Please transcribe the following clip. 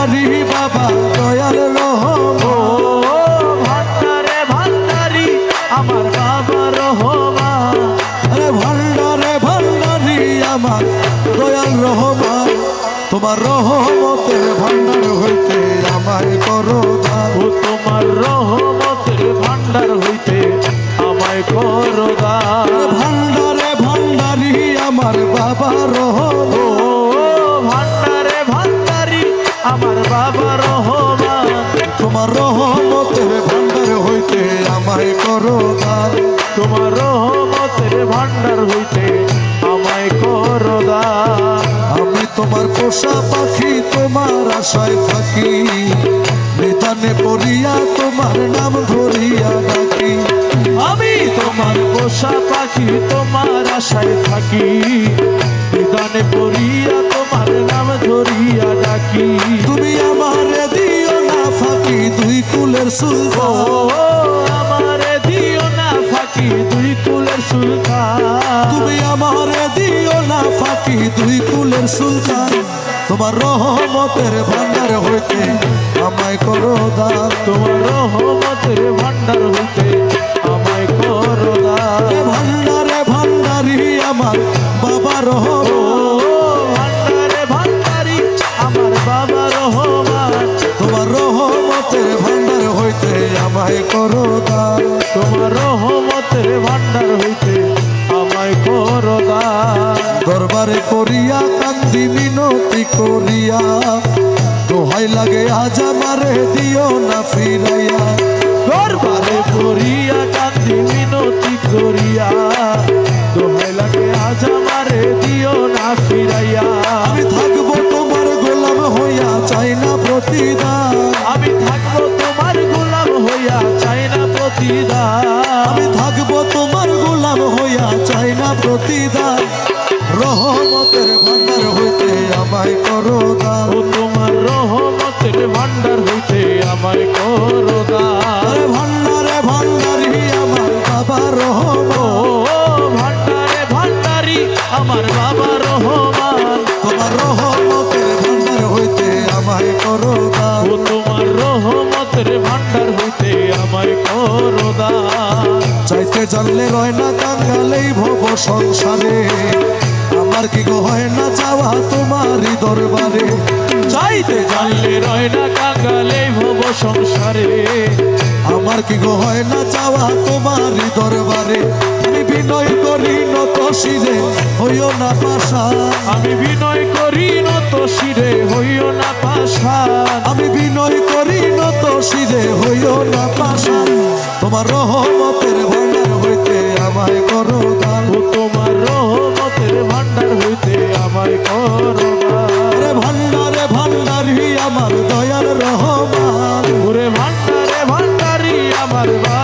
ভান্ডারি বাবা দয়াল ভান্ডারে ভান্ডারি আমার বাবা রহমান। আরে ভান্ডারে ভান্ডারি আমার দয়াল রহমান। তোমার রহমতের ভান্ডার হইতে আমায় করো দান। ও তোমার রহমতের ভান্ডার হইতে আমায় করো দান। ভান্ডারে ভান্ডারি আমার বাবা রহম তোমার রহমতের ভান্ডার হইতে আমায় তোমার রহমতের ভান্ডার হইতে আমায় করো আমি তোমার পোষা তোমার আশায় থাকি। নিদানে পড়িয়া তোমার নাম ধরিয়া আমি তোমার পোষা তোমার আশায় থাকি। নিদানে পড়িয়া তোমার নাম ধরিয়া ডাকি তুমি আমারে দিও না ফাঁকি দুই কুলের ও সুলতান আমারে দিও না ফাঁকি দুই কুলের সুলতান। তুমি আমারে দিও না ফাঁকি দুই কুলের সুলতান। তোমার রহমতের ভান্ডার হইতে আমায় করো দান। তোমার রহমতের ভান্ডার হইতে আমায় করো দান। ভান্ডারে ভান্ডারি আমার। আমায় করো দান তোমার রহমতের ভান্ডার হইতে আমায় করো দান দরবারে করিয়া কান্দি, মিনতি করিয়া, দোহাই লাগে আজ আমারে দিও না ফিরাইয়া। দরবারে করিয়া কান্দি, মিনতি করিয়া, দোহাই লাগে আজ আমারে দিও না ফিরাইয়া। প্রতিদান রহমতের ভান্ডার হইতে আমায় করো দান। ও তোমার রহমতের ভান্ডার হইতে আমায় করো আরে ভান্ডারে ভান্ডারি আমার বাবা রহম ও ভান্ডারে ভান্ডারি আমার বাবা রহমান। তোমার রহমতের জানলে রয় না কাঙ্গালেই ভব সংসারে। আমার কি গো হয় না চাওয়া তোমারই দরবারে? চাইতে জানলে রয় না কাঙ্গালে ভব সংসারে। আমার কি গো হয় না চাওয়া তোমারই দরবারে? আমি বিনয় করি নত শিরে, হইও না পাশা। আমি বিনয় করি নত শিরে, হইও না পাশান আমি বিনয় করি নত শিরে, হইও না পাশা। তোমার রহমতের হইতে আমায় করো দান। ও তোমার রহমতের ভান্ডার হইতে আমায় করো রে ভান্ডারে ভান্ডারি আমার দয়ার রহমান। ওরে রে ভান্ডারি আমার বা